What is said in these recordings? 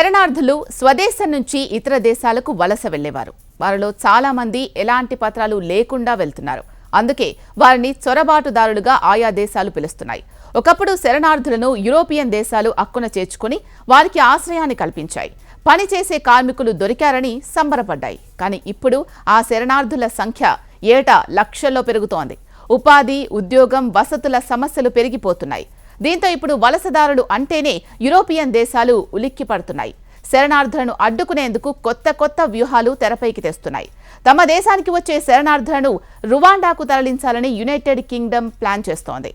శరణార్థులు స్వదేశం నుంచి ఇతర దేశాలకు వలస వెళ్ళేవారు వారిలో చాలా మంది ఎలాంటి పత్రాలు లేకుండా వెళ్తున్నారు. అందుకే వారిని చొరబాటుదారులుగా ఆయా దేశాలు పిలుస్తున్నాయి. ఒకప్పుడు శరణార్థులను యూరోపియన్ దేశాలు అక్కున చేర్చుకుని వారికి ఆశ్రయాన్ని కల్పించాయి. పనిచేసే కార్మికులు దొరికారని సంబరపడ్డాయి. కానీ ఇప్పుడు ఆ శరణార్థుల సంఖ్య ఏటా లక్షల్లో పెరుగుతోంది. ఉపాధి ఉద్యోగం వసతుల సమస్యలు పెరిగిపోతున్నాయి. దీంతో ఇప్పుడు వలసదారులు అంటేనే యూరోపియన్ దేశాలు ఉలిక్కి పడుతున్నాయి. శరణార్థులను అడ్డుకునేందుకు కొత్త కొత్త వ్యూహాలు తెరపైకి తెస్తున్నాయి. తమ దేశానికి వచ్చే శరణార్థులను రువాండాకు తరలించాలని యునైటెడ్ కింగ్డమ్ ప్లాన్ చేస్తోంది.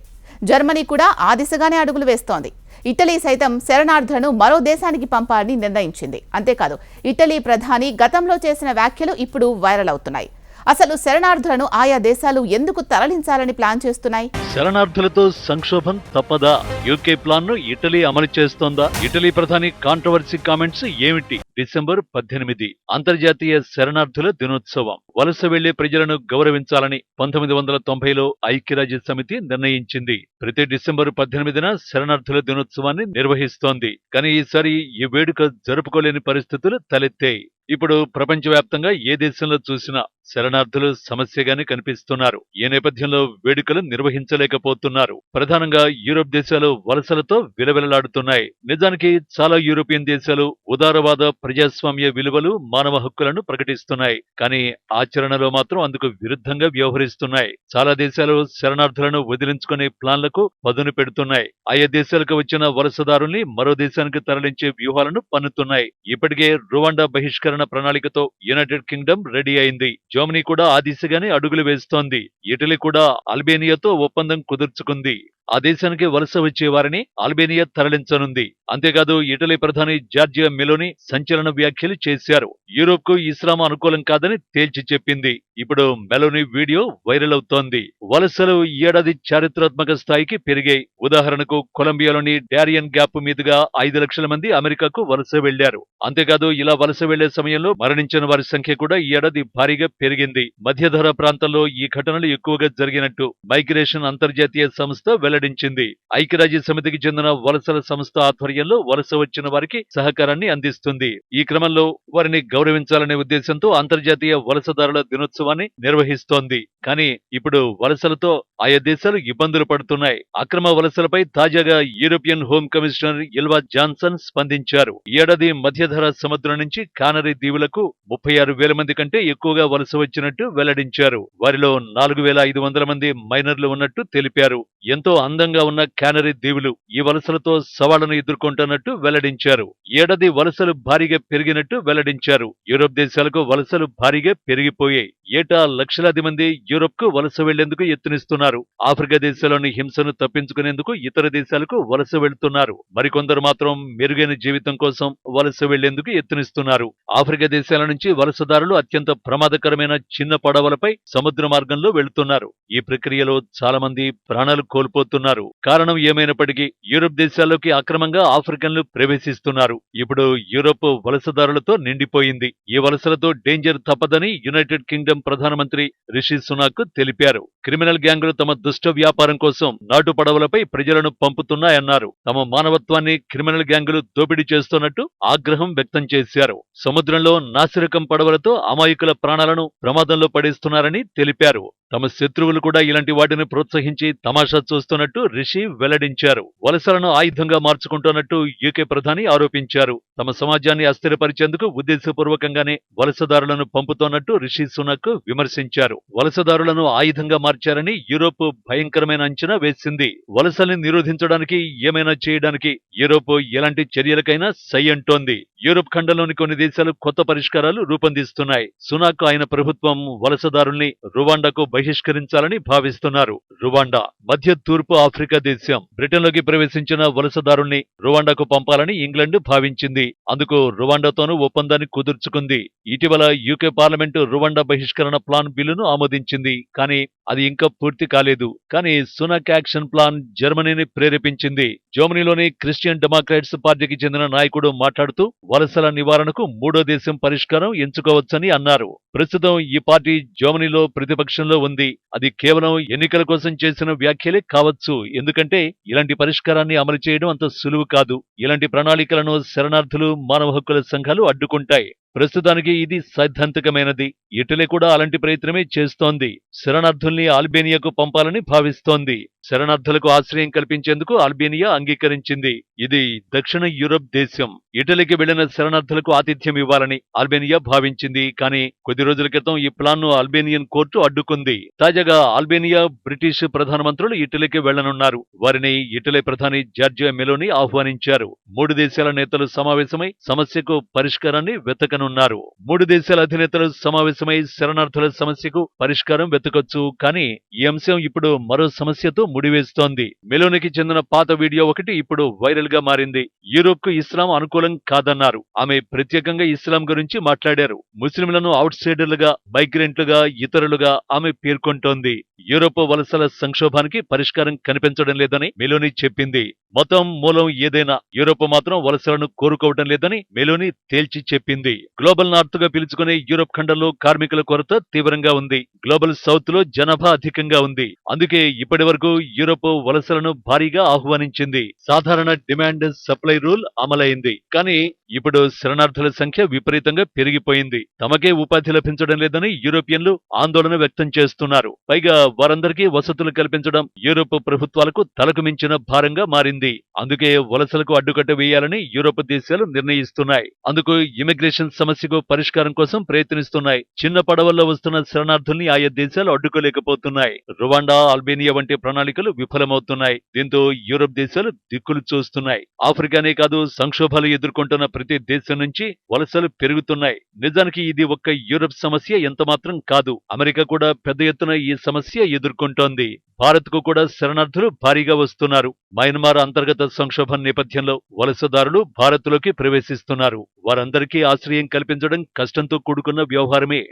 జర్మనీ కూడా ఆ దిశగానే అడుగులు వేస్తోంది. ఇటలీ సైతం శరణార్థులను మరో దేశానికి పంపాలని నిర్ణయించింది. అంతేకాదు ఇటలీ ప్రధాని గతంలో చేసిన వ్యాఖ్యలు ఇప్పుడు వైరల్ అవుతున్నాయి. అసలు శరణార్థులను ఆయా దేశాలు ఎందుకు తరలించాలని ప్లాన్ చేస్తున్నాయి? శరణార్థులతో సంక్షోభం తప్పదా? యూకే ప్లాన్ను ఇటలీ అమలు చేస్తోందా? ఇటలీ ప్రధాని కాంట్రవర్సీ కామెంట్స్ ఏమిటి? డిసెంబర్ పద్దెనిమిది అంతర్జాతీయ శరణార్థుల దినోత్సవం. వలస వెళ్ళే ప్రజలను గౌరవించాలని పంతొమ్మిది వందల తొంభైలో ఐక్యరాజ్య సమితి నిర్ణయించింది. ప్రతి డిసెంబర్ పద్దెనిమిదిన శరణార్థుల దినోత్సవాన్ని నిర్వహిస్తోంది. కానీ ఈసారి ఈ వేడుక జరుపుకోలేని పరిస్థితులు తలెత్తాయి. ఇప్పుడు ప్రపంచవ్యాప్తంగా ఏ దేశంలో చూసినా శరణార్థులు సమస్యగానే కనిపిస్తున్నారు. ఈ నేపథ్యంలో వేడుకలు నిర్వహించలేకపోతున్నారు. ప్రధానంగా యూరోప్ దేశాలు వలసలతో విలవిలలాడుతున్నాయి. నిజానికి చాలా యూరోపియన్ దేశాలు ఉదారవాద ప్రజాస్వామ్య విలువలు మానవ హక్కులను ప్రకటిస్తున్నాయి. కానీ ఆచరణలో మాత్రం అందుకు విరుద్ధంగా వ్యవహరిస్తున్నాయి. చాలా దేశాలు శరణార్థులను వదిలించుకునే ప్లాన్లకు పదును పెడుతున్నాయి. ఆయా దేశాలకు వచ్చిన వలసదారుల్ని మరో దేశానికి తరలించే వ్యూహాలను పన్నుతున్నాయి. ఇప్పటికే రువాండా బహిష్కరణ ప్రణాళికతో యునైటెడ్ కింగ్డమ్ రెడీ అయింది. జర్మనీ కూడా ఆ దిశగానే అడుగులు వేస్తోంది. ఇటలీ కూడా అల్బేనియాతో ఒప్పందం కుదుర్చుకుంది. ఆ దేశానికి వలస వచ్చే వారిని అల్బేనియా తరలించనుంది. అంతేకాదు ఇటలీ ప్రధాని జార్జియా మెలోని సంచలన వ్యాఖ్యలు చేశారు. యూరోప్కు ఇస్లాం అనుకూలం కాదని తేల్చి చెప్పింది. ఇప్పుడు మెలోని వీడియో వైరల్ అవుతోంది. వలసలు ఈ ఏడాది చారిత్రాత్మక స్థాయికి పెరిగాయి. ఉదాహరణకు కొలంబియాలోని డారియన్ గ్యాప్ మీదుగా ఐదు లక్షల మంది అమెరికాకు వలస వెళ్ళారు. అంతేకాదు ఇలా వలస వెళ్ళే సమయంలో మరణించిన వారి సంఖ్య కూడా ఈ ఏడాది భారీగా పెరిగింది. మధ్యధర ప్రాంతంలో ఈ ఘటనలు ఎక్కువగా జరిగినట్టు మైగ్రేషన్ అంతర్జాతీయ సంస్థ వెల్లడించింది. ఐక్యరాజ్య సమితికి చెందిన వలసల సంస్థ ఆధ్వర్యంలో వలస వచ్చిన వారికి సహకారాన్ని అందిస్తుంది. ఈ క్రమంలో వారిని గౌరవించాలనే ఉద్దేశంతో అంతర్జాతీయ వలసదారుల దినోత్సవాన్ని నిర్వహిస్తోంది. కానీ ఇప్పుడు వలసలతో ఆయా దేశాలు ఇబ్బందులు పడుతున్నాయి. అక్రమ వలసలపై తాజాగా European home commissioner Ylva Johansson స్పందించారు. ఈ ఏడాది మధ్యధరా సముద్రం నుంచి కానరీ దీవులకు ముప్పై ఆరు వేల మంది కంటే ఎక్కువగా వలస వచ్చినట్టు వెల్లడించారు. వారిలో నాలుగు వేల ఐదు వందల మంది మైనర్లు ఉన్నట్టు తెలిపారు. ఎంతో అందంగా ఉన్న క్యానరీ దీవులు ఈ వలసలతో సవాళ్ళను ఎదుర్కొంటున్నట్టు వెల్లడించారు. ఏడాది వలసలు భారీగా పెరిగినట్టు వెల్లడించారు. యూరోప్ దేశాలకు వలసలు భారీగా పెరిగిపోయాయి. ఏటా లక్షలాది మంది యూరోప్కు వలస వెళ్ళేందుకు యత్నిస్తున్నారు. ఆఫ్రికా దేశాల్లోని హింసను తప్పించుకునేందుకు ఇతర దేశాలకు వలస వెళ్తున్నారు. మరికొందరు మాత్రం మెరుగైన జీవితం కోసం వలస వెళ్ళేందుకు యత్నిస్తున్నారు. ఆఫ్రికా దేశాల నుంచి వలసదారులు అత్యంత ప్రమాదకరమైన చిన్న పడవలపై సముద్ర మార్గంలో వెళుతున్నారు. ఈ ప్రక్రియలో చాలా మంది ప్రాణాలు కోల్పోతున్నారు. కారణం ఏమైనప్పటికీ యూరోప్ దేశాల్లోకి అక్రమంగా ఆఫ్రికన్లు ప్రవేశిస్తున్నారు. ఇప్పుడు యూరోప్ వలసదారులతో నిండిపోయింది. ఈ వలసలతో డేంజర్ తప్పదని యునైటెడ్ కింగ్డమ్ ప్రధానమంత్రి రిషి సునాక్ తెలిపారు. క్రిమినల్ గ్యాంగులు తమ దుష్ట వ్యాపారం కోసం నాటు పడవలపై ప్రజలను పంపుతున్నాయన్నారు. తమ మానవత్వాన్ని క్రిమినల్ గ్యాంగులు దోపిడీ చేస్తున్నట్టు ఆగ్రహం వ్యక్తం చేశారు. సముద్రంలో నాసిరకం పడవలతో అమాయకుల ప్రాణాలను ప్రమాదంలో పడేస్తున్నారని తెలిపారు. తమ శత్రువులు కూడా ఇలాంటి వాటిని ప్రోత్సహించి తమాషా చూస్తున్నట్టు రిషి వెల్లడించారు. వలసలను ఆయుధంగా మార్చుకుంటున్నట్టు యూకే ప్రధాని ఆరోపించారు. తమ సమాజాన్ని అస్థిరపరిచేందుకు ఉద్దేశపూర్వకంగానే వలసదారులను పంపుతోన్నట్టు రిషి సునక్ విమర్శించారు. వలసదారులను ఆయుధంగా మార్చారని యూరోప్ భయంకరమైన అంచనా వేసింది. వలసల్ని నిరోధించడానికి ఏమైనా చేయడానికి యూరోప్ ఎలాంటి చర్యలకైనా సై అంటోంది. యూరోప్ ఖండంలోని కొన్ని దేశాలు కొత్త పరిష్కారాలు రూపొందిస్తున్నాయి. సునాక్ ఆయన ప్రభుత్వం వలసదారుల్ని రువాండాకు బహిష్కరించాలని భావిస్తున్నారు. రువాండా మధ్య తూర్పు ఆఫ్రికా దేశం. బ్రిటన్లోకి ప్రవేశించిన వలసదారుల్ని రువాండాకు పంపాలని ఇంగ్లాండ్ భావించింది. అందుకు రువాండాతోనూ ఒప్పందాన్ని కుదుర్చుకుంది. ఇటీవల యూకే పార్లమెంటు రువాండా బహిష్కరణ ప్లాన్ బిల్లును ఆమోదించింది. కానీ అది ఇంకా పూర్తి కాలేదు. కానీ సునక్ యాక్షన్ ప్లాన్ జర్మనీని ప్రేరేపించింది. జర్మనీలోని క్రిస్టియన్ డెమోక్రాట్స్ పార్టీకి చెందిన నాయకుడు మాట్లాడుతూ వలసల నివారణకు మూడో దేశం పరిష్కారం ఎంచుకోవచ్చని అన్నారు. ప్రస్తుతం ఈ పార్టీ జర్మనీలో ప్రతిపక్షంలో ఉంది. అది కేవలం ఎన్నికల కోసం చేసిన వ్యాఖ్యలే కావచ్చు. ఎందుకంటే ఇలాంటి పరిష్కారాన్ని అమలు చేయడం అంత సులువు కాదు. ఇలాంటి ప్రణాళికలను శరణార్థులు శరణార్థులు మానవ హక్కుల సంఘాలు అడ్డుకుంటాయి. ప్రస్తుతానికి ఇది సైద్ధాంతికమైనది. ఇటలీ కూడా అలాంటి ప్రయత్నమే చేస్తోంది. శరణార్థుల్ని ఆల్బేనియాకు పంపాలని భావిస్తోంది. శరణార్థులకు ఆశ్రయం కల్పించేందుకు ఆల్బేనియా అంగీకరించింది. ఇది దక్షిణ యూరప్ దేశం. ఇటలీకి వెళ్ళిన శరణార్థులకు ఆతిథ్యం ఇవ్వాలని ఆల్బేనియా భావించింది. కానీ కొద్ది రోజుల క్రితం ఈ ప్లాన్ను ఆల్బేనియన్ కోర్టు అడ్డుకుంది. తాజాగా ఆల్బేనియా బ్రిటిష్ ప్రధానమంత్రులు ఇటలీకి వెళ్ళనున్నారు వారిని ఇటలీ ప్రధాని జార్జియా మెలోని ఆహ్వానించారు. మూడు దేశాల నేతలు సమావేశమై సమస్యకు పరిష్కారాన్ని వెతకను వెతకనున్నారు మూడు దేశాల అధినేతలు సమావేశమై శరణార్థుల సమస్యకు పరిష్కారం వెతకొచ్చు. కానీ ఈ అంశం ఇప్పుడు మరో సమస్యతో ముడివేస్తోంది. మెలోనికి చెందిన పాత వీడియో ఒకటి ఇప్పుడు వైరల్గా మారింది. యూరోప్కు ఇస్లాం అనుకూలం కాదన్నారు. ఆమె ప్రత్యేకంగా ఇస్లాం గురించి మాట్లాడారు. ముస్లింలను అవుట్ సైడర్లుగా మైగ్రెంట్లుగా ఇతరులుగా ఆమె పేర్కొంటోంది. యూరోప్ వలసల సంక్షోభానికి పరిష్కారం కనిపించడం లేదని మెలోని చెప్పింది. మతం మూలం ఏదైనా యూరోప్ మాత్రం వలసలను కోరుకోవడం లేదని మెలోని తేల్చి చెప్పింది. గ్లోబల్ నార్త్గా పిలుచుకునే యూరోప్ ఖండంలో కార్మికుల కొరత తీవ్రంగా ఉంది. గ్లోబల్ సౌత్లో జనాభా అధికంగా ఉంది. అందుకే ఇప్పటి వరకు యూరోప్ వలసలను భారీగా ఆహ్వానించింది. సాధారణ డిమాండ్ సప్లై రూల్ అమలైంది. కానీ ఇప్పుడు శరణార్థుల సంఖ్య విపరీతంగా పెరిగిపోయింది. తమకే ఉపాధి లభించడం లేదని యూరోపియన్లు ఆందోళన వ్యక్తం చేస్తున్నారు. పైగా వారందరికీ వసతులు కల్పించడం యూరోప్ ప్రభుత్వాలకు తలకు మించిన భారంగా మారింది. అందుకే వలసలకు అడ్డుకట్ట వేయాలని యూరోప్ దేశాలు నిర్ణయిస్తున్నాయి. అందుకు ఇమిగ్రేషన్ సమస్యకు పరిష్కారం కోసం ప్రయత్నిస్తున్నాయి. చిన్న పడవల్లో వస్తున్న శరణార్థుల్ని ఆయా దేశాలు అడ్డుకోలేకపోతున్నాయి. రువాండా అల్బేనియా వంటి ప్రణాళికలు విఫలమవుతున్నాయి. దీంతో యూరోప్ దేశాలు దిక్కులు చూస్తున్నాయి. ఆఫ్రికానే కాదు సంక్షోభాలు ఎదుర్కొంటున్న ప్రతి దేశం నుంచి వలసలు పెరుగుతున్నాయి. నిజానికి ఇది ఒక్క యూరప్ సమస్య ఎంతమాత్రం కాదు. అమెరికా కూడా పెద్ద ఎత్తున ఈ సమస్య ఎదుర్కొంటోంది. భారత్కు కూడా శరణార్థులు భారీగా వస్తున్నారు. మయన్మార్ అంతర్గత సంక్షోభం నేపథ్యంలో వలసదారులు భారత్లోకి ప్రవేశిస్తున్నారు. వారందరికీ ఆశ్రయం కల్పించడం కష్టంతో కూడుకున్న వ్యవహారమే.